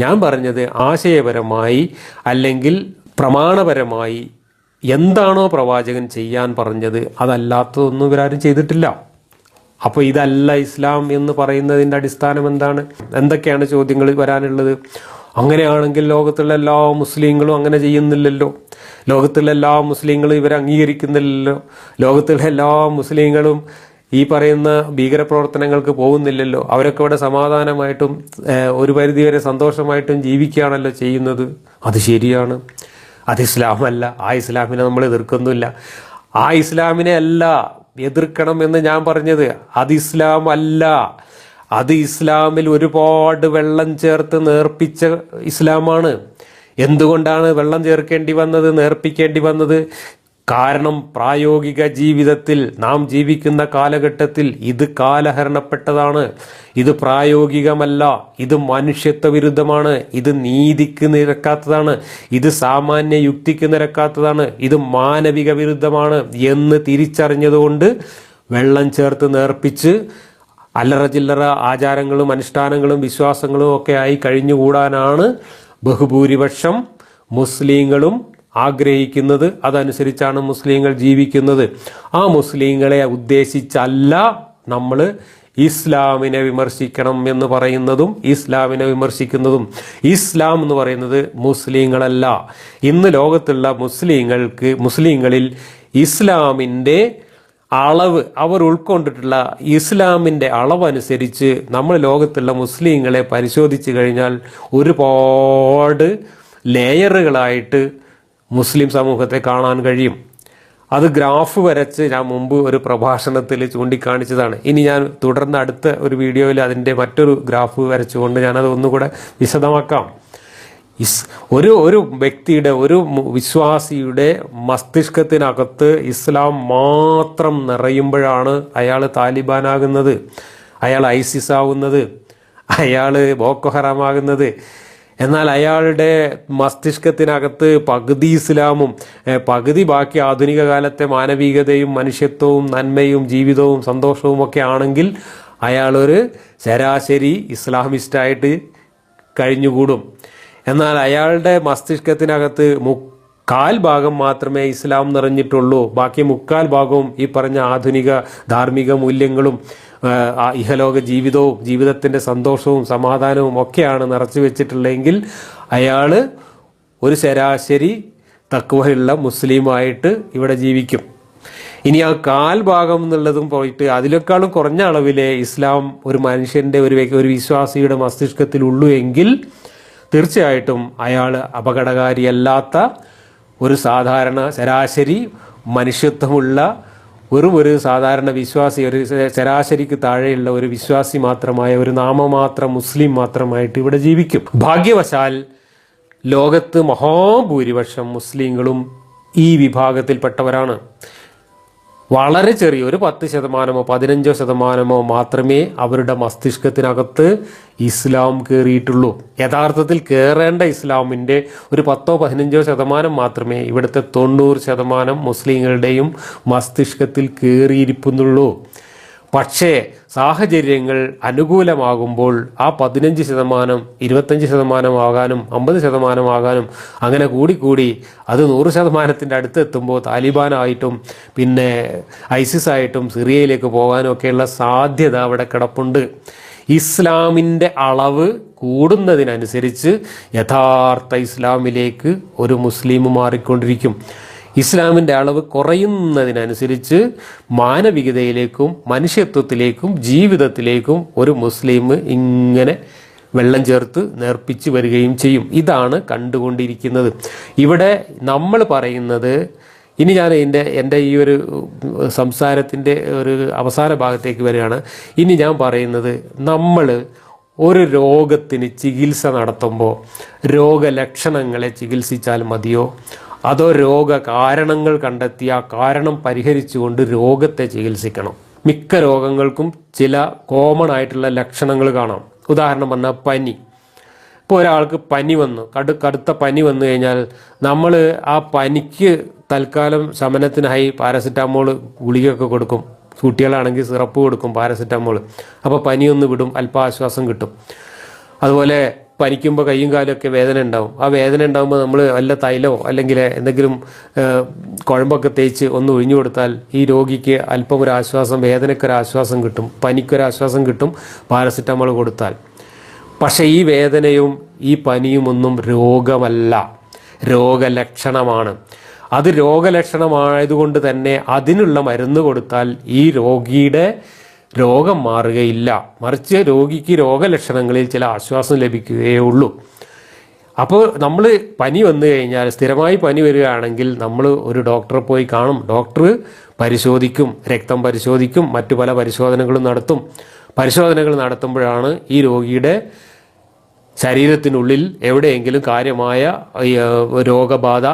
ഞാൻ പറഞ്ഞത് ആശയപരമായി അല്ലെങ്കിൽ പ്രമാണപരമായി എന്താണോ പ്രവാചകൻ ചെയ്യാൻ പറഞ്ഞത് അതല്ലാത്തതൊന്നും ഇവരാരും ചെയ്തിട്ടില്ല. അപ്പോൾ ഇതല്ല ഇസ്ലാം എന്ന് പറയുന്നതിന്റെ അടിസ്ഥാനം എന്താണ്? എന്തൊക്കെയാണ് ചോദ്യങ്ങൾ വരാനുള്ളത്? അങ്ങനെയാണെങ്കിൽ ലോകത്തുള്ള എല്ലാ മുസ്ലിങ്ങളും അങ്ങനെ ചെയ്യുന്നില്ലല്ലോ. ലോകത്തുള്ള എല്ലാ മുസ്ലിങ്ങളും ഇവരെ അംഗീകരിക്കുന്നില്ലല്ലോ. ലോകത്തുള്ള എല്ലാ മുസ്ലിങ്ങളും ഈ പറയുന്ന ഭീകരപ്രവർത്തനങ്ങൾക്ക് പോകുന്നില്ലല്ലോ. അവരൊക്കെ ഇവിടെ സമാധാനമായിട്ടും ഒരു പരിധിവരെ സന്തോഷമായിട്ടും ജീവിക്കുകയാണല്ലോ ചെയ്യുന്നത്. അത് ശരിയാണ്. അത് ഇസ്ലാമല്ല. ആ ഇസ്ലാമിനെ നമ്മൾ എതിർക്കുന്നില്ല. ആ ഇസ്ലാമിനെ അല്ല എതിർക്കണം എന്ന് ഞാൻ പറഞ്ഞത്. അത് ഇസ്ലാം അല്ല. അത് ഇസ്ലാമിൽ ഒരുപാട് വെള്ളം ചേർത്ത് നേർപ്പിച്ച ഇസ്ലാമാണ്. എന്തുകൊണ്ടാണ് വെള്ളം ചേർക്കേണ്ടി വന്നത് നേർപ്പിക്കേണ്ടി വന്നത്? കാരണം പ്രായോഗിക ജീവിതത്തിൽ നാം ജീവിക്കുന്ന കാലഘട്ടത്തിൽ ഇത് കാലഹരണപ്പെട്ടതാണ്. ഇത് പ്രായോഗികമല്ല. ഇത് മനുഷ്യത്വ വിരുദ്ധമാണ്. ഇത് നീതിക്ക് നിരക്കാത്തതാണ്. ഇത് സാമാന്യ യുക്തിക്ക് നിരക്കാത്തതാണ്. ഇത് മാനവിക വിരുദ്ധമാണ് എന്ന് തിരിച്ചറിഞ്ഞതുകൊണ്ട് വെള്ളം ചേർത്ത് നേർപ്പിച്ച് അല്ലറ ചില്ലറ ആചാരങ്ങളും അനുഷ്ഠാനങ്ങളും വിശ്വാസങ്ങളും ഒക്കെ ആയി കഴിഞ്ഞുകൂടാനാണ് ബഹുഭൂരിപക്ഷം മുസ്ലിങ്ങളും ആഗ്രഹിക്കുന്നത് അതനുസരിച്ചാണ് മുസ്ലിങ്ങൾ ജീവിക്കുന്നത്. ആ മുസ്ലിങ്ങളെ ഉദ്ദേശിച്ചല്ല നമ്മൾ ഇസ്ലാമിനെ വിമർശിക്കണം എന്ന് പറയുന്നതും ഇസ്ലാമിനെ വിമർശിക്കുന്നതും. ഇസ്ലാം എന്ന് പറയുന്നത് മുസ്ലിങ്ങളല്ല. ഇന്ന് ലോകത്തുള്ള മുസ്ലിങ്ങൾക്ക് മുസ്ലിങ്ങളിൽ ഇസ്ലാമിന്റെ അളവ് അവർ ഉൾക്കൊണ്ടിട്ടുള്ള ഇസ്ലാമിന്റെ അളവനുസരിച്ച് നമ്മൾ ലോകത്തുള്ള മുസ്ലിങ്ങളെ പരിശോധിച്ച് കഴിഞ്ഞാൽ ഒരുപാട് ലെയറുകളായിട്ട് മുസ്ലിം സമൂഹത്തെ കാണാൻ കഴിയും. അത് ഗ്രാഫ് വരച്ച് ഞാൻ മുമ്പ് ഒരു പ്രഭാഷണത്തിൽ ചൂണ്ടിക്കാണിച്ചതാണ്. ഇനി ഞാൻ തുടർന്ന് അടുത്ത ഒരു വീഡിയോയിൽ അതിന്റെ മറ്റൊരു ഗ്രാഫ് വരച്ചുകൊണ്ട് ഞാനത് ഒന്നുകൂടെ വിശദമാക്കാം. ഇസ് ഒരു ഒരു വ്യക്തിയുടെ ഒരു വിശ്വാസിയുടെ മസ്തിഷ്കത്തിനകത്ത് ഇസ്ലാം മാത്രം നിറയുമ്പോഴാണ് അയാൾ താലിബാനാകുന്നത്. അയാൾ ഐസിസ് ആവുന്നത്. അയാൾ ബോക്കോ ഹറാമാകുന്നത്. എന്നാൽ അയാളുടെ മസ്തിഷ്കത്തിനകത്ത് പകുതി ഇസ്ലാമും പകുതി ബാക്കി ആധുനിക കാലത്തെ മാനവികതയും മനുഷ്യത്വവും നന്മയും ജീവിതവും സന്തോഷവും ഒക്കെ ആണെങ്കിൽ അയാളൊരു ശരാശരി ഇസ്ലാമിസ്റ്റായിട്ട് കഴിഞ്ഞുകൂടും. എന്നാൽ അയാളുടെ മസ്തിഷ്കത്തിനകത്ത് മുക്കാൽ ഭാഗം മാത്രമേ ഇസ്ലാം നിറഞ്ഞിട്ടുള്ളൂ. ബാക്കി മുക്കാൽ ഭാഗവും ഈ പറഞ്ഞ ആധുനിക ധാർമ്മിക മൂല്യങ്ങളും ഇഹലോക ജീവിതവും ജീവിതത്തിന്റെ സന്തോഷവും സമാധാനവും ഒക്കെയാണ് നിറച്ചു വെച്ചിട്ടുള്ളതെങ്കിൽ അയാൾ ഒരു ശരാശരി തക്കുവയുള്ള മുസ്ലിമായിട്ട് ഇവിടെ ജീവിക്കും. ഇനി ആ കാൽ ഭാഗം എന്നുള്ളതും പോയിട്ട് അതിലേക്കാളും കുറഞ്ഞ അളവിലെ ഇസ്ലാം ഒരു മനുഷ്യന്റെ ഒരു ഒരു വിശ്വാസിയുടെ മസ്തിഷ്കത്തിലുള്ളൂ എങ്കിൽ തീർച്ചയായിട്ടും അയാൾ അപകടകാരിയല്ലാത്ത ഒരു സാധാരണ ശരാശരി മനുഷ്യത്വമുള്ള വെറും ഒരു സാധാരണ വിശ്വാസി ഒരു ശരാശരിക്ക് താഴെയുള്ള ഒരു വിശ്വാസി മാത്രമായ ഒരു നാമമാത്ര മുസ്ലിം മാത്രമായിട്ട് ഇവിടെ ജീവിക്കും. ഭാഗ്യവശാൽ ലോകത്ത് മഹാഭൂരിപക്ഷം മുസ്ലിങ്ങളും ഈ വിഭാഗത്തിൽപ്പെട്ടവരാണ്. വളരെ ചെറിയ ഒരു പത്ത് ശതമാനമോ പതിനഞ്ചോ ശതമാനമോ മാത്രമേ അവരുടെ മസ്തിഷ്കത്തിനകത്ത് ഇസ്ലാം കയറിയിട്ടുള്ളൂ യഥാർത്ഥത്തിൽ കയറേണ്ട ഇസ്ലാമിന്റെ ഒരു പത്തോ പതിനഞ്ചോ ശതമാനം മാത്രമേ ഇവിടുത്തെ തൊണ്ണൂറ് ശതമാനം മുസ്ലിങ്ങളുടെയും മസ്തിഷ്കത്തിൽ കയറിയിരിക്കുന്നുള്ളൂ പക്ഷേ സാഹചര്യങ്ങൾ അനുകൂലമാകുമ്പോൾ ആ പതിനഞ്ച് ശതമാനം ഇരുപത്തഞ്ച് ശതമാനമാകാനും അമ്പത് ശതമാനമാകാനും അങ്ങനെ കൂടിക്കൂടി അത് നൂറ് ശതമാനത്തിന്റെ അടുത്തെത്തുമ്പോൾ താലിബാനായിട്ടും പിന്നെ ഐസിസ് ആയിട്ടും സിറിയയിലേക്ക് പോകാനും ഒക്കെയുള്ള സാധ്യത അവിടെ കിടപ്പുണ്ട്. ഇസ്ലാമിന്റെ അളവ് കൂടുന്നതിനനുസരിച്ച് യഥാർത്ഥ ഇസ്ലാമിലേക്ക് ഒരു മുസ്ലിം മാറിക്കൊണ്ടിരിക്കും. ഇസ്ലാമിന്റെ അളവ് കുറയുന്നതിനനുസരിച്ച് മാനവികതയിലേക്കും മനുഷ്യത്വത്തിലേക്കും ജീവിതത്തിലേക്കും ഒരു മുസ്ലിം ഇങ്ങനെ വെള്ളം ചേർത്ത് നേർപ്പിച്ച് വരികയും ചെയ്യും. ഇതാണ് കണ്ടുകൊണ്ടിരിക്കുന്നത്. ഇവിടെ നമ്മൾ പറയുന്നത് ഇനി ഞാൻ എന്റെ എന്റെ ഈ ഒരു സംസാരത്തിന്റെ ഒരു അവസാന ഭാഗത്തേക്ക് വരികയാണ്. ഇനി ഞാൻ പറയുന്നത് നമ്മൾ ഒരു രോഗത്തിന് ചികിത്സ നടത്തുമ്പോൾ രോഗലക്ഷണങ്ങളെ ചികിത്സിച്ചാൽ മതിയോ? അതോ രോഗ കാരണങ്ങൾ കണ്ടെത്തി ആ കാരണം പരിഹരിച്ചുകൊണ്ട് രോഗത്തെ ചികിത്സിക്കണം. മിക്ക രോഗങ്ങൾക്കും ചില കോമൺ ആയിട്ടുള്ള ലക്ഷണങ്ങൾ കാണാം. ഉദാഹരണം പറഞ്ഞാൽ പനി. ഇപ്പോൾ ഒരാൾക്ക് പനി വന്നു കടു കടുത്ത പനി വന്നു കഴിഞ്ഞാൽ നമ്മൾ ആ പനിക്ക് തൽക്കാലം ശമനത്തിനായി പാരസെറ്റാമോൾ ഗുളികയൊക്കെ കൊടുക്കും. കുട്ടികളാണെങ്കിൽ സിറപ്പ് കൊടുക്കും പാരസെറ്റാമോൾ. അപ്പോൾ പനിയൊന്ന് വിടും അല്പാശ്വാസം കിട്ടും. അതുപോലെ പനിക്കുമ്പോൾ കൈയും കാലും ഒക്കെ വേദന ഉണ്ടാവും. ആ വേദന ഉണ്ടാകുമ്പോൾ നമ്മൾ വല്ല തൈലോ അല്ലെങ്കിൽ എന്തെങ്കിലും കുഴമ്പൊക്കെ തേച്ച് ഒന്ന് ഒഴിഞ്ഞു കൊടുത്താൽ ഈ രോഗിക്ക് അല്പം ഒരു ആശ്വാസം വേദനയ്ക്കൊരു ആശ്വാസം കിട്ടും. പനിക്കൊരു ആശ്വാസം കിട്ടും പാരസിറ്റമോൾ കൊടുത്താൽ. പക്ഷേ ഈ വേദനയും ഈ പനിയും ഒന്നും രോഗമല്ല. രോഗലക്ഷണമാണ്. അത് രോഗലക്ഷണമായതുകൊണ്ട് തന്നെ അതിനുള്ള മരുന്ന് കൊടുത്താൽ ഈ രോഗിയുടെ രോഗം മാറുകയില്ല. മറിച്ച് രോഗിക്ക് രോഗലക്ഷണങ്ങളിൽ ചില ആശ്വാസം ലഭിക്കുകയേ ഉള്ളൂ. അപ്പോൾ നമ്മൾ പനി വന്നു കഴിഞ്ഞാൽ സ്ഥിരമായി പനി വരികയാണെങ്കിൽ നമ്മൾ ഒരു ഡോക്ടറെ പോയി കാണും. ഡോക്ടർ പരിശോധിക്കും രക്തം പരിശോധിക്കും മറ്റു പല പരിശോധനകളും നടത്തും. പരിശോധനകൾ നടത്തുമ്പോഴാണ് ഈ രോഗിയുടെ ശരീരത്തിനുള്ളിൽ എവിടെയെങ്കിലും കാര്യമായ രോഗബാധ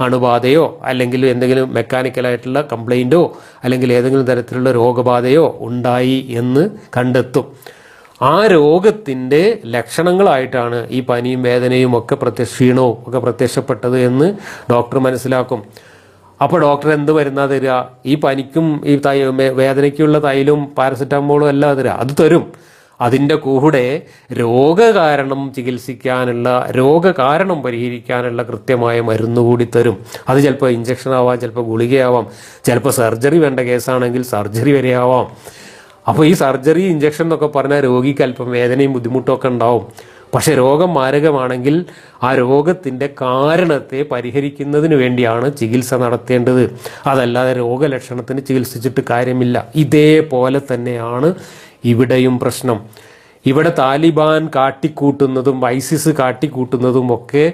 അണുബാധയോ അല്ലെങ്കിൽ എന്തെങ്കിലും മെക്കാനിക്കലായിട്ടുള്ള കംപ്ലൈന്റോ അല്ലെങ്കിൽ ഏതെങ്കിലും തരത്തിലുള്ള രോഗബാധയോ ഉണ്ടായി എന്ന് കണ്ടെത്തും. ആ രോഗത്തിന്റെ ലക്ഷണങ്ങളായിട്ടാണ് ഈ പനിയും വേദനയും ഒക്കെ പ്രത്യക്ഷ ക്ഷീണവും ഒക്കെ പ്രത്യക്ഷപ്പെട്ടത് എന്ന് ഡോക്ടർ മനസ്സിലാക്കും. അപ്പോൾ ഡോക്ടർ എന്ത് മരുന്നാ തരിക? ഈ പനിക്കും ഈ തൈ വേദനയ്ക്കുള്ള തൈലും പാരസെറ്റാമോളും എല്ലാം തരിക. അത് തരും. അതിന്റെ കൂടെ രോഗകാരണം ചികിത്സിക്കാനുള്ള രോഗകാരണം പരിഹരിക്കാനുള്ള കൃത്യമായ മരുന്ന് കൂടി തരും. അത് ചിലപ്പോൾ ഇഞ്ചക്ഷൻ ആവാം ചിലപ്പോൾ ഗുളികയാവാം ചിലപ്പോൾ സർജറി വേണ്ട കേസാണെങ്കിൽ സർജറി വരെ ആവാം. അപ്പോൾ ഈ സർജറി ഇഞ്ചക്ഷൻ എന്നൊക്കെ പറഞ്ഞാൽ രോഗിക്ക് അല്പം വേദനയും ബുദ്ധിമുട്ടൊക്കെ ഉണ്ടാവും. പക്ഷേ രോഗം മാരകമാണെങ്കിൽ ആ രോഗത്തിന്റെ കാരണത്തെ പരിഹരിക്കുന്നതിന് വേണ്ടിയാണ് ചികിത്സ നടത്തേണ്ടത്. അതല്ലാതെ രോഗലക്ഷണത്തിന് ചികിത്സിച്ചിട്ട് കാര്യമില്ല. ഇതേപോലെ തന്നെയാണ് ഇവിടെയും പ്രശ്നം. ഇവിടെ താലിബാൻ കാട്ടിക്കൂട്ടുന്നതും ഐസിസ് കാട്ടിക്കൂട്ടുന്നതും ഒക്കെ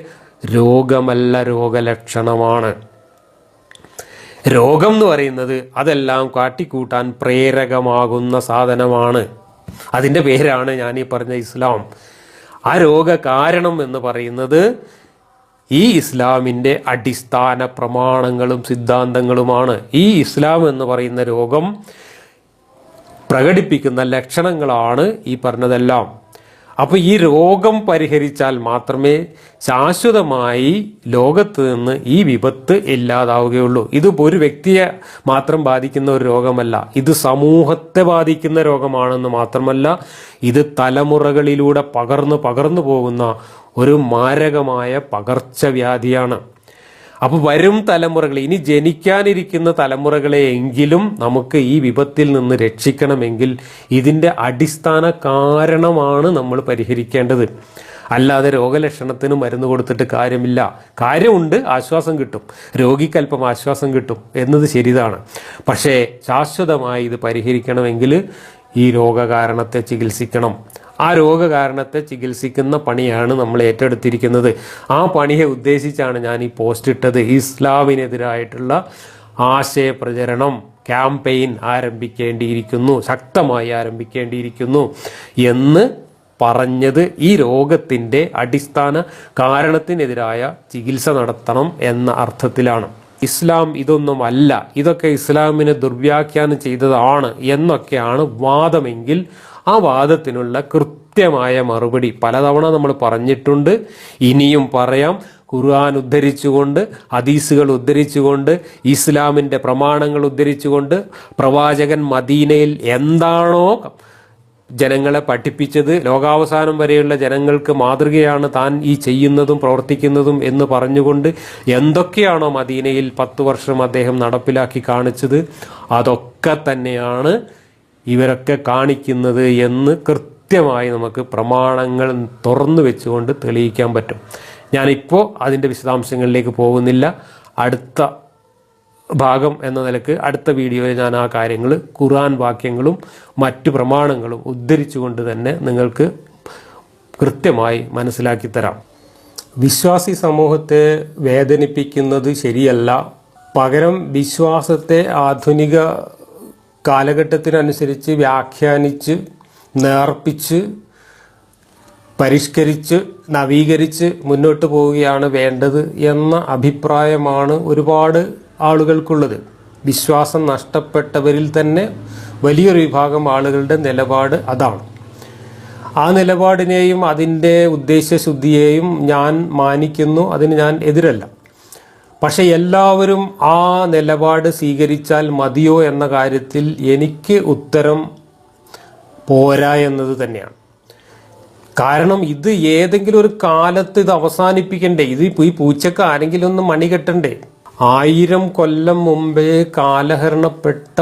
രോഗമല്ല രോഗലക്ഷണമാണ്. രോഗം എന്ന് പറയുന്നത് അതെല്ലാം കാട്ടിക്കൂട്ടാൻ പ്രേരകമാകുന്ന സാധനമാണ്. അതിന്റെ പേരാണ് ഞാൻ ഈ പറഞ്ഞ ഇസ്ലാം. ആ രോഗ കാരണം എന്ന് പറയുന്നത് ഈ ഇസ്ലാമിന്റെ അടിസ്ഥാന പ്രമാണങ്ങളും സിദ്ധാന്തങ്ങളുമാണ്. ഈ ഇസ്ലാം എന്ന് പറയുന്ന രോഗം പ്രകടിപ്പിക്കുന്ന ലക്ഷണങ്ങളാണ് ഈ പറഞ്ഞതെല്ലാം. അപ്പോൾ ഈ രോഗം പരിഹരിച്ചാൽ മാത്രമേ ശാശ്വതമായി ലോകത്ത് നിന്ന് ഈ വിപത്ത് ഇല്ലാതാവുകയുള്ളൂ. ഇത് ഒരു വ്യക്തിയെ മാത്രം ബാധിക്കുന്ന ഒരു രോഗമല്ല. ഇത് സമൂഹത്തെ ബാധിക്കുന്ന രോഗമാണെന്ന് മാത്രമല്ല ഇത് തലമുറകളിലൂടെ പകർന്നു പകർന്നു പോകുന്ന ഒരു മാരകമായ പകർച്ചവ്യാധിയാണ്. അപ്പോൾ വരും തലമുറകൾ ഇനി ജനിക്കാനിരിക്കുന്ന തലമുറകളെ എങ്കിലും നമുക്ക് ഈ വിപത്തിൽ നിന്ന് രക്ഷിക്കണമെങ്കിൽ ഇതിന്റെ അടിസ്ഥാന കാരണമാണ് നമ്മൾ പരിഹരിക്കേണ്ടത്. അല്ലാതെ രോഗലക്ഷണത്തിന് മരുന്ന് കൊടുത്തിട്ട് കാര്യമില്ല. കാര്യമുണ്ട് ആശ്വാസം കിട്ടും. രോഗിക്കല്പം ആശ്വാസം കിട്ടും എന്നത് ശരിതാണ്. പക്ഷേ ശാശ്വതമായി ഇത് പരിഹരിക്കണമെങ്കിൽ ഈ രോഗകാരണത്തെ ചികിത്സിക്കണം. ആ രോഗകാരണത്തെ ചികിത്സിക്കുന്ന പണിയാണ് നമ്മൾ ഏറ്റെടുത്തിരിക്കുന്നത്. ആ പണിയെ ഉദ്ദേശിച്ചാണ് ഞാൻ ഈ പോസ്റ്റ് ഇട്ടത്. ഇസ്ലാമിനെതിരായിട്ടുള്ള ആശയപ്രചരണം ക്യാമ്പയിൻ ആരംഭിക്കേണ്ടിയിരിക്കുന്നു. ശക്തമായി ആരംഭിക്കേണ്ടിയിരിക്കുന്നു എന്ന് പറഞ്ഞത് ഈ രോഗത്തിന്റെ അടിസ്ഥാന കാരണത്തിനെതിരായ ചികിത്സ നടത്തണം എന്ന അർത്ഥത്തിലാണ്. ഇസ്ലാം ഇതൊന്നും അല്ല. ഇതൊക്കെ ഇസ്ലാമിനെ ദുർവ്യാഖ്യാനം ചെയ്തതാണ് എന്നൊക്കെയാണ് വാദമെങ്കിൽ ആ വാദത്തിനുള്ള കൃത്യമായ മറുപടി പലതവണ നമ്മൾ പറഞ്ഞിട്ടുണ്ട്. ഇനിയും പറയാം. ഖുർആൻ ഉദ്ധരിച്ചുകൊണ്ട് ഹദീസുകൾ ഉദ്ധരിച്ചുകൊണ്ട് ഇസ്ലാമിന്റെ പ്രമാണങ്ങൾ ഉദ്ധരിച്ചുകൊണ്ട് പ്രവാചകൻ മദീനയിൽ എന്താണോ ജനങ്ങളെ പഠിപ്പിച്ചത് ലോകാവസാനം വരെയുള്ള ജനങ്ങൾക്ക് മാതൃകയാണ് താൻ ഈ ചെയ്യുന്നതും പ്രവർത്തിക്കുന്നതും എന്ന് പറഞ്ഞുകൊണ്ട് എന്തൊക്കെയാണോ മദീനയിൽ പത്ത് വർഷം അദ്ദേഹം നടപ്പിലാക്കി കാണിച്ചത് അതൊക്കെ തന്നെയാണ് ഇവരൊക്കെ കാണിക്കുന്നത് എന്ന് കൃത്യമായി നമുക്ക് പ്രമാണങ്ങൾ തുറന്നു വെച്ചുകൊണ്ട് തെളിയിക്കാൻ പറ്റും. ഞാനിപ്പോൾ അതിന്റെ വിശദാംശങ്ങളിലേക്ക് പോകുന്നില്ല. അടുത്ത ഭാഗം എന്ന നിലയ്ക്ക് അടുത്ത വീഡിയോയിൽ ഞാൻ ആ കാര്യങ്ങൾ ഖുറാൻ വാക്യങ്ങളും മറ്റു പ്രമാണങ്ങളും ഉദ്ധരിച്ചുകൊണ്ട് തന്നെ നിങ്ങൾക്ക് കൃത്യമായി മനസ്സിലാക്കി തരാം. വിശ്വാസി സമൂഹത്തെ വേദനിപ്പിക്കുന്നത് ശരിയല്ല. പകരം വിശ്വാസത്തെ ആധുനിക കാലഘട്ടത്തിനനുസരിച്ച് വ്യാഖ്യാനിച്ച് നേർപ്പിച്ച് പരിഷ്കരിച്ച് നവീകരിച്ച് മുന്നോട്ട് പോവുകയാണ് വേണ്ടത് എന്ന അഭിപ്രായമാണ് ഒരുപാട് ആളുകൾക്കുള്ളത്. വിശ്വാസം നഷ്ടപ്പെട്ടവരിൽ തന്നെ വലിയൊരു വിഭാഗം ആളുകളുടെ നിലപാട് അതാണ്. ആ നിലപാടിനെയും അതിന്റെ ഉദ്ദേശ്യശുദ്ധിയെയും ഞാൻ മാനിക്കുന്നു അതിന് ഞാൻ എതിരല്ല. പക്ഷെ എല്ലാവരും ആ നിലപാട് സ്വീകരിച്ചാൽ മതിയോ എന്ന കാര്യത്തിൽ എനിക്ക് ഉത്തരം പോരാ എന്നത് തന്നെയാണ്. കാരണം ഇത് ഏതെങ്കിലും ഒരു കാലത്ത് ഇത് അവസാനിപ്പിക്കണ്ടേ? ഇത് ഈ പൂച്ചക്ക് ആരെങ്കിലും ഒന്ന് മണി കെട്ടണ്ടേ? ആയിരം കൊല്ലം മുമ്പേ കാലഹരണപ്പെട്ട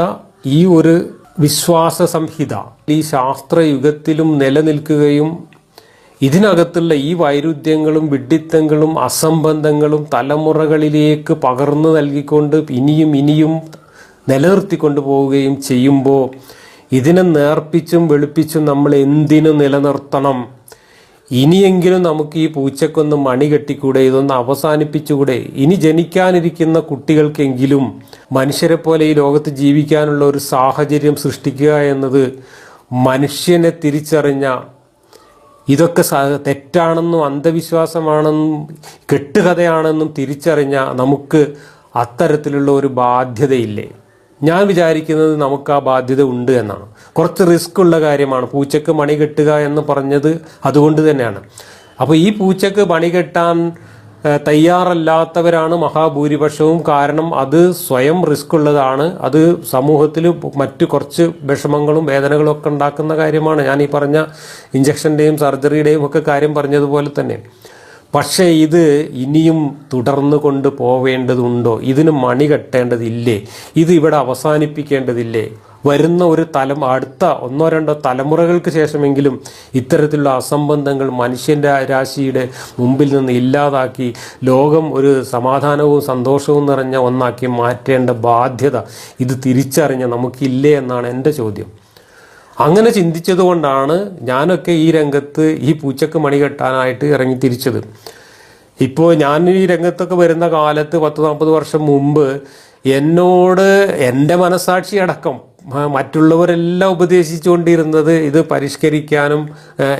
ഈ ഒരു വിശ്വാസ സംഹിത ഈ ശാസ്ത്രയുഗത്തിലും നിലനിൽക്കുകയും ഇതിനകത്തുള്ള ഈ വൈരുദ്ധ്യങ്ങളും വിഡ്ഢിത്തങ്ങളും അസംബന്ധങ്ങളും തലമുറകളിലേക്ക് പകർന്നു നൽകിക്കൊണ്ട് ഇനിയും ഇനിയും നിലനിർത്തിക്കൊണ്ടു പോവുകയും ചെയ്യുമ്പോൾ ഇതിനെ നേർപ്പിച്ചും വെളുപ്പിച്ചും നമ്മൾ എന്തിനു നിലനിർത്തണം? ഇനിയെങ്കിലും നമുക്ക് ഈ പൂച്ചക്കൊന്ന് മണി കെട്ടിക്കൂടെ? ഇതൊന്ന് അവസാനിപ്പിച്ചുകൂടെ? ഇനി ജനിക്കാനിരിക്കുന്ന കുട്ടികൾക്കെങ്കിലും മനുഷ്യരെ പോലെ ഈ ലോകത്ത് ജീവിക്കാനുള്ള ഒരു സാഹചര്യം സൃഷ്ടിക്കുക എന്നത് മനുഷ്യനെ തിരിച്ചറിഞ്ഞ ഇതൊക്കെ തെറ്റാണെന്നും അന്ധവിശ്വാസമാണെന്നും കെട്ടുകഥയാണെന്നും തിരിച്ചറിഞ്ഞ നമുക്ക് അത്തരത്തിലുള്ള ഒരു ബാധ്യതയില്ലേ? ഞാൻ വിചാരിക്കുന്നത് നമുക്ക് ആ ബാധ്യത ഉണ്ട് എന്നാണ്. കുറച്ച് റിസ്ക് ഉള്ള കാര്യമാണ്. പൂച്ചക്ക് മണി കെട്ടുക എന്ന് പറഞ്ഞത് അതുകൊണ്ട് തന്നെയാണ്. അപ്പോൾ ഈ പൂച്ചക്ക് പണി കെട്ടാൻ തയ്യാറല്ലാത്തവരാണ് മഹാഭൂരിപക്ഷവും. കാരണം അത് സ്വയം റിസ്ക് ഉള്ളതാണ്. അത് സമൂഹത്തിൽ മറ്റു കുറച്ച് വിഷമങ്ങളും വേദനകളും ഒക്കെ ഉണ്ടാക്കുന്ന കാര്യമാണ്. ഞാൻ ഈ പറഞ്ഞ ഇഞ്ചക്ഷന്റെയും സർജറിയുടെയും ഒക്കെ കാര്യം പറഞ്ഞതുപോലെ തന്നെ. പക്ഷേ ഇത് ഇനിയും തുടർന്നു കൊണ്ട് പോവേണ്ടതുണ്ടോ? ഇതിന് മണി കെട്ടേണ്ടതില്ലേ? ഇത് ഇവിടെ അവസാനിപ്പിക്കേണ്ടതില്ലേ? വരുന്ന ഒരു തലം അടുത്ത ഒന്നോ രണ്ടോ തലമുറകൾക്ക് ശേഷമെങ്കിലും ഇത്തരത്തിലുള്ള അസംബന്ധങ്ങൾ മനുഷ്യന്റെ രാശിയുടെ മുമ്പിൽ നിന്ന് ഇല്ലാതാക്കി ലോകം ഒരു സമാധാനവും സന്തോഷവും നിറഞ്ഞ ഒന്നാക്കി മാറ്റേണ്ട ബാധ്യത ഇത് തിരിച്ചറിഞ്ഞ നമുക്കില്ലേ എന്നാണ് എന്റെ ചോദ്യം. അങ്ങനെ ചിന്തിച്ചതുകൊണ്ടാണ് ഞാനൊക്കെ ഈ രംഗത്ത് ഈ പൂച്ചക്ക് മണി കെട്ടാനായിട്ട് ഇറങ്ങി തിരിച്ചത്. ഇപ്പോൾ ഞാൻ ഈ രംഗത്തൊക്കെ വരുന്ന കാലത്ത് പത്ത് നാൽപ്പത് വർഷം മുമ്പ് എന്നോട് എന്റെ മനസാക്ഷി അടക്കം മറ്റുള്ളവരെല്ലാം ഉപദേശിച്ചുകൊണ്ടിരുന്നത് ഇത് പരിഷ്കരിക്കാനും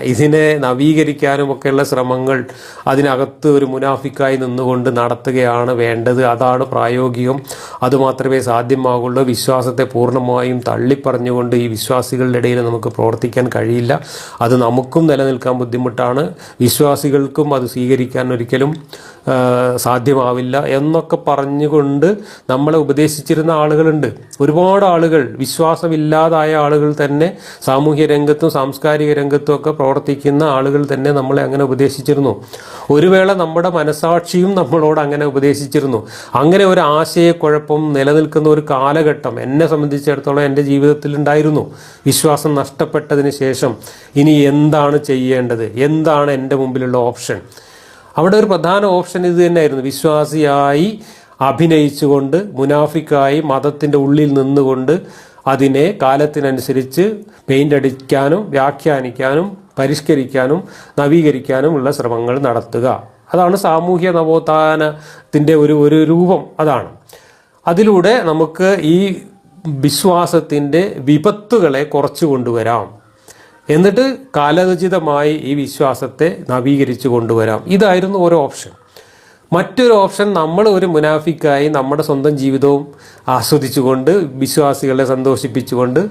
ഇതിനെ നവീകരിക്കാനും ഒക്കെയുള്ള ശ്രമങ്ങൾ അതിനകത്ത് ഒരു മുനാഫിക്കായി നിന്നുകൊണ്ട് നടത്തുകയാണ് വേണ്ടത്. അതാണ് പ്രായോഗികം. അതുമാത്രമേ സാധ്യമാകുള്ളൂ. വിശ്വാസത്തെ പൂർണമായും തള്ളിപ്പറഞ്ഞുകൊണ്ട് ഈ വിശ്വാസികളുടെ ഇടയിൽ നമുക്ക് പ്രവർത്തിക്കാൻ കഴിയില്ല. അത് നമുക്കും നിലനിൽക്കാൻ ബുദ്ധിമുട്ടാണ്. വിശ്വാസികൾക്കും അത് സ്വീകരിക്കാൻ ഒരിക്കലും സാധ്യമാവില്ല എന്നൊക്കെ പറഞ്ഞുകൊണ്ട് നമ്മളെ ഉപദേശിച്ചിരുന്ന ആളുകളുണ്ട്. ഒരുപാട് ആളുകൾ വിശ്വാസമില്ലാതായ ആളുകൾ തന്നെ സാമൂഹ്യ രംഗത്തും സാംസ്കാരിക രംഗത്തും ഒക്കെ പ്രവർത്തിക്കുന്ന ആളുകൾ തന്നെ നമ്മളെ അങ്ങനെ ഉപദേശിച്ചിരുന്നു. ഒരു വേള നമ്മുടെ മനസാക്ഷിയും നമ്മളോട് അങ്ങനെ ഉപദേശിച്ചിരുന്നു. അങ്ങനെ ഒരു ആശയക്കുഴപ്പം നിലനിൽക്കുന്ന ഒരു കാലഘട്ടം എന്നെ സംബന്ധിച്ചിടത്തോളം എന്റെ ജീവിതത്തിൽ ഉണ്ടായിരുന്നു. വിശ്വാസം നഷ്ടപ്പെട്ടതിന് ശേഷം ഇനി എന്താണ് ചെയ്യേണ്ടത്? എന്താണ് എന്റെ മുമ്പിലുള്ള ഓപ്ഷൻ? അവിടെ ഒരു പ്രധാന ഓപ്ഷൻ ഇത് തന്നെയായിരുന്നു. വിശ്വാസിയായി അഭിനയിച്ചുകൊണ്ട് മുനാഫിക്കായി മതത്തിന്റെ ഉള്ളിൽ നിന്നുകൊണ്ട് അതിനെ കാലത്തിനനുസരിച്ച് പെയിന്റ് അടിക്കാനും വ്യാഖ്യാനിക്കാനും പരിഷ്കരിക്കാനും നവീകരിക്കാനും ഉള്ള ശ്രമങ്ങൾ നടത്തുക. അതാണ് സാമൂഹ്യ നവോത്ഥാനത്തിന്റെ ഒരു ഒരു രൂപം. അതാണ്. അതിലൂടെ നമുക്ക് ഈ വിശ്വാസത്തിന്റെ വിപത്തുകളെ കുറച്ചു കൊണ്ടുവരാം. എന്നിട്ട് കാലരചിതമായി ഈ വിശ്വാസത്തെ നവീകരിച്ചു കൊണ്ടുവരാം. ഇതായിരുന്നു ഒരു ഓപ്ഷൻ. മറ്റൊരു ഓപ്ഷൻ നമ്മൾ ഒരു മുനാഫിക്കായി നമ്മുടെ സ്വന്തം ജീവിതവും ആസ്വദിച്ചുകൊണ്ട് വിശ്വാസികളെ സന്തോഷിപ്പിച്ചുകൊണ്ട്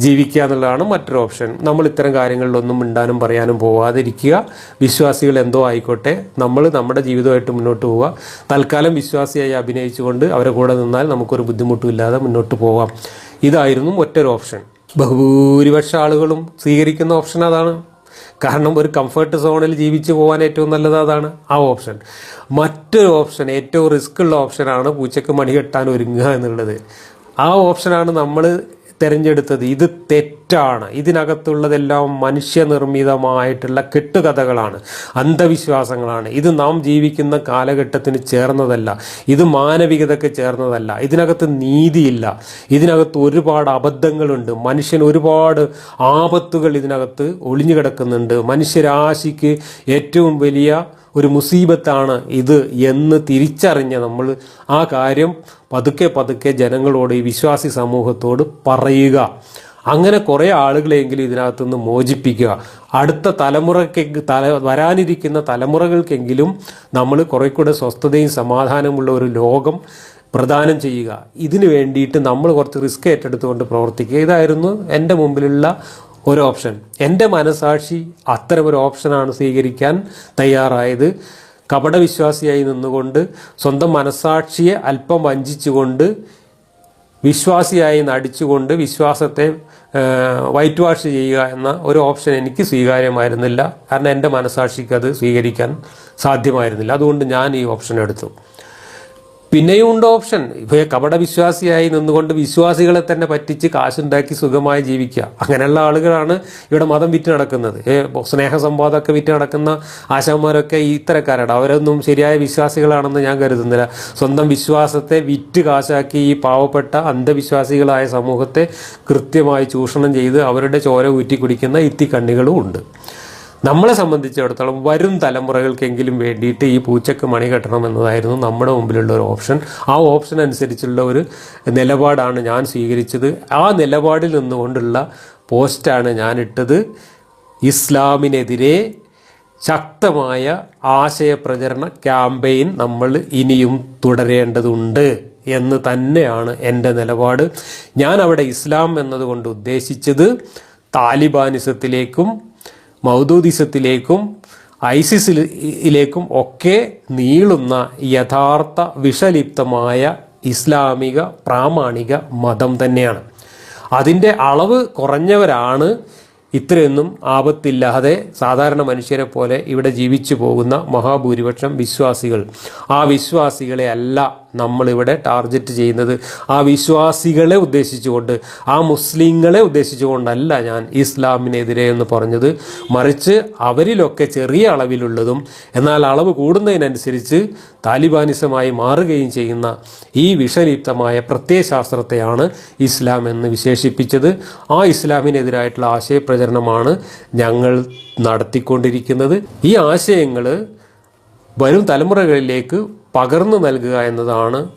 ജീവിക്കുക എന്നുള്ളതാണ് മറ്റൊരു ഓപ്ഷൻ. നമ്മൾ ഇത്തരം കാര്യങ്ങളിലൊന്നും മിണ്ടാനും പറയാനും പോവാതിരിക്കുക. വിശ്വാസികൾ എന്തോ ആയിക്കോട്ടെ നമ്മൾ നമ്മുടെ ജീവിതമായിട്ട് മുന്നോട്ട് പോവുക. തൽക്കാലം വിശ്വാസിയായി അഭിനയിച്ചുകൊണ്ട് അവരെ കൂടെ നിന്നാൽ നമുക്കൊരു ബുദ്ധിമുട്ടും ഇല്ലാതെ മുന്നോട്ട് പോവാം. ഇതായിരുന്നു ഒറ്റൊരു ഓപ്ഷൻ. ബഹുഭൂരിപക്ഷ ആളുകളും സ്വീകരിക്കുന്ന ഓപ്ഷൻ അതാണ്. കാരണം ഒരു കംഫർട്ട് സോണിൽ ജീവിച്ചു പോകാൻ ഏറ്റവും നല്ലത് അതാണ് ആ ഓപ്ഷൻ. മറ്റൊരു ഓപ്ഷൻ ഏറ്റവും റിസ്ക് ഉള്ള ഓപ്ഷനാണ് പൂച്ചയ്ക്ക് മണി കെട്ടാൻ ഒരുങ്ങുക എന്നുള്ളത്. ആ ഓപ്ഷനാണ് നമ്മൾ തിരഞ്ഞെടുത്തത് ഇത് തെറ്റാണ്. ഇതിനകത്തുള്ളതെല്ലാം മനുഷ്യനിർമ്മിതമായിട്ടുള്ള കെട്ടുകഥകളാണ് അന്ധവിശ്വാസങ്ങളാണ്. ഇത് നാം ജീവിക്കുന്ന കാലഘട്ടത്തിന് ചേർന്നതല്ല. ഇത് മാനവികതയ്ക്ക് ചേർന്നതല്ല. ഇതിനകത്ത് നീതിയില്ല. ഇതിനകത്ത് ഒരുപാട് അബദ്ധങ്ങളുണ്ട്. മനുഷ്യൻ ഒരുപാട് ആപത്തുകൾ ഇതിനകത്ത് ഒളിഞ്ഞു കിടക്കുന്നുണ്ട് മനുഷ്യരാശിക്ക് ഏറ്റവും വലിയ ഒരു മുസീബത്താണ് ഇത് എന്ന് തിരിച്ചറിഞ്ഞ നമ്മൾ ആ കാര്യം പതുക്കെ പതുക്കെ ജനങ്ങളോട് ഈ വിശ്വാസി സമൂഹത്തോട് പറയുക. അങ്ങനെ കുറേ ആളുകളെങ്കിലും ഇതിനകത്തുനിന്ന് മോചിപ്പിക്കുക. അടുത്ത തലമുറയ്ക്ക് തല വരാനിരിക്കുന്ന തലമുറകൾക്കെങ്കിലും നമ്മൾ കുറേ കൂടെ സ്വസ്ഥതയും സമാധാനമുള്ള ഒരു ലോകം പ്രദാനം ചെയ്യുക. ഇതിനു വേണ്ടിയിട്ട് നമ്മൾ കുറച്ച് റിസ്ക് ഏറ്റെടുത്തുകൊണ്ട് പ്രവർത്തിക്കുക. ഇതായിരുന്നു എന്റെ മുമ്പിലുള്ള ഒരു ഓപ്ഷൻ. എന്റെ മനസാക്ഷി അത്തരമൊരു ഓപ്ഷനാണ് സ്വീകരിക്കാൻ തയ്യാറായത്. കപടവിശ്വാസിയായി നിന്നുകൊണ്ട് സ്വന്തം മനസാക്ഷിയെ അല്പം വഞ്ചിച്ചുകൊണ്ട് വിശ്വാസിയായി നടിച്ചുകൊണ്ട് വിശ്വാസത്തെ വൈറ്റ് വാഷ് ചെയ്യുക എന്ന ഒരു ഓപ്ഷൻ എനിക്ക് സ്വീകാര്യമായിരുന്നില്ല. കാരണം എന്റെ മനസാക്ഷിക്ക് അത് സ്വീകരിക്കാൻ സാധ്യമായിരുന്നില്ല. അതുകൊണ്ട് ഞാൻ ഈ ഓപ്ഷൻ എടുത്തു. പിന്നെയും ഉണ്ട് ഓപ്ഷൻ. ഇപ്പോൾ കപട വിശ്വാസിയായി നിന്നുകൊണ്ട് വിശ്വാസികളെ തന്നെ പറ്റിച്ച് കാശുണ്ടാക്കി സുഖമായി ജീവിക്കുക. അങ്ങനെയുള്ള ആളുകളാണ് ഇവിടെ മതം വിറ്റ് നടക്കുന്നത്. സ്നേഹ സ്നേഹസംവാദമൊക്കെ വിറ്റ് നടക്കുന്ന ആശാന്മാരൊക്കെ ഇത്തരക്കാരാണ്. അവരൊന്നും ശരിയായ വിശ്വാസികളാണെന്ന് ഞാൻ കരുതുന്നില്ല. സ്വന്തം വിശ്വാസത്തെ വിറ്റ് കാശാക്കി ഈ പാവപ്പെട്ട അന്ധവിശ്വാസികളായ സമൂഹത്തെ കൃത്യമായി ചൂഷണം ചെയ്ത് അവരുടെ ചോര ഊറ്റി കുടിക്കുന്ന ഇത്തിക്കണ്ണികളും ഉണ്ട്. നമ്മളെ സംബന്ധിച്ചിടത്തോളം വരും തലമുറകൾക്കെങ്കിലും വേണ്ടിയിട്ട് ഈ പൂച്ചക്ക് മണി കെട്ടണം എന്നതായിരുന്നു നമ്മുടെ മുമ്പിലുള്ള ഒരു ഓപ്ഷൻ. ആ ഓപ്ഷൻ അനുസരിച്ചുള്ള ഒരു നിലപാടാണ് ഞാൻ സ്വീകരിച്ചത്. ആ നിലപാടിൽ നിന്നുകൊണ്ടുള്ള പോസ്റ്റാണ് ഞാനിട്ടത്. ഇസ്ലാമിനെതിരെ ശക്തമായ ആശയപ്രചരണ ക്യാമ്പയിൻ നമ്മൾ ഇനിയും തുടരേണ്ടതുണ്ട് എന്ന് തന്നെയാണ് എന്റെ നിലപാട്. ഞാൻ അവിടെ ഇസ്ലാം എന്നതുകൊണ്ട് ഉദ്ദേശിച്ചത് താലിബാനിസത്തിലേക്കും മൗദൂദിസത്തിലേക്കും ഐസിസിലേക്കും ഒക്കെ നീളുന്ന യഥാർത്ഥ വിഷലിപ്തമായ ഇസ്ലാമിക പ്രാമാണിക മതം തന്നെയാണ്. അതിന്റെ അളവ് കുറഞ്ഞവരാണ് ഇത്രയൊന്നും ആപത്തില്ലാതെ സാധാരണ മനുഷ്യരെ പോലെ ഇവിടെ ജീവിച്ചു പോകുന്ന മഹാഭൂരിപക്ഷം വിശ്വാസികൾ. ആ വിശ്വാസികളെ അല്ല നമ്മളിവിടെ ടാർഗറ്റ് ചെയ്യുന്നത്. ആ വിശ്വാസികളെ ഉദ്ദേശിച്ചുകൊണ്ട് ആ മുസ്ലിങ്ങളെ ഉദ്ദേശിച്ചുകൊണ്ടല്ല ഞാൻ ഇസ്ലാമിനെതിരെ എന്ന് പറഞ്ഞത്. മറിച്ച് അവരിലൊക്കെ ചെറിയ അളവിലുള്ളതും എന്നാൽ അളവ് കൂടുന്നതിനനുസരിച്ച് താലിബാനിസമായി മാറുകയും ചെയ്യുന്ന ഈ വിഷലിപ്തമായ പ്രത്യയശാസ്ത്രത്തെയാണ് ഇസ്ലാം എന്ന് വിശേഷിപ്പിച്ചത്. ആ ഇസ്ലാമിനെതിരായിട്ടുള്ള ആശയപ്രചരണമാണ് ഞങ്ങൾ നടത്തിക്കൊണ്ടിരിക്കുന്നത്. ഈ ആശയങ്ങൾ വരും തലമുറകളിലേക്ക് പകർന്നു നൽകുക എന്നതാണ്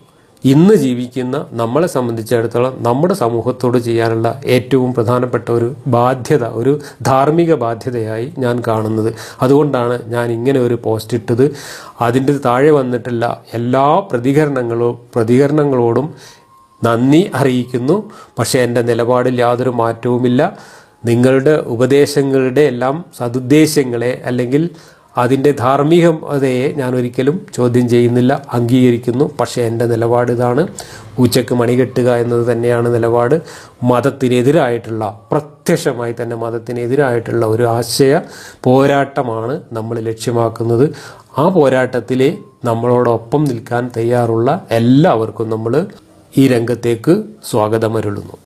ഇന്ന് ജീവിക്കുന്ന നമ്മളെ സംബന്ധിച്ചിടത്തോളം നമ്മുടെ സമൂഹത്തോട് ചെയ്യാനുള്ള ഏറ്റവും പ്രധാനപ്പെട്ട ഒരു ബാധ്യത ഒരു ധാർമ്മിക ബാധ്യതയായി ഞാൻ കാണുന്നത്. അതുകൊണ്ടാണ് ഞാൻ ഇങ്ങനെ ഒരു പോസ്റ്റ് ഇട്ടത്. അതിന്റെ താഴെ വന്നിട്ടുള്ള എല്ലാ പ്രതികരണങ്ങളും പ്രതികരണങ്ങളോടും നന്ദി അറിയിക്കുന്നു. പക്ഷേ എന്റെ നിലപാടിൽ യാതൊരു മാറ്റവുമില്ല. നിങ്ങളുടെ ഉപദേശങ്ങളുടെ എല്ലാം സതുദ്ദേശങ്ങളെ അല്ലെങ്കിൽ അതിന്റെ ധാർമ്മികതയെ ഞാൻ ഒരിക്കലും ചോദ്യം ചെയ്യുന്നില്ല അംഗീകരിക്കുന്നു. പക്ഷേ എന്റെ നിലപാട് ഇതാണ്. പൂച്ചക്ക് മണികെട്ടുക എന്നത് തന്നെയാണ് നിലപാട്. മതത്തിനെതിരായിട്ടുള്ള പ്രത്യക്ഷമായി തന്നെ മതത്തിനെതിരായിട്ടുള്ള ഒരു ആശയ പോരാട്ടമാണ് നമ്മൾ ലക്ഷ്യമാക്കുന്നത്. ആ പോരാട്ടത്തിൽ നമ്മളോടൊപ്പം നിൽക്കാൻ തയ്യാറുള്ള എല്ലാവർക്കും നമ്മൾ ഈ രംഗത്തേക്ക് സ്വാഗതമരുളുന്നു.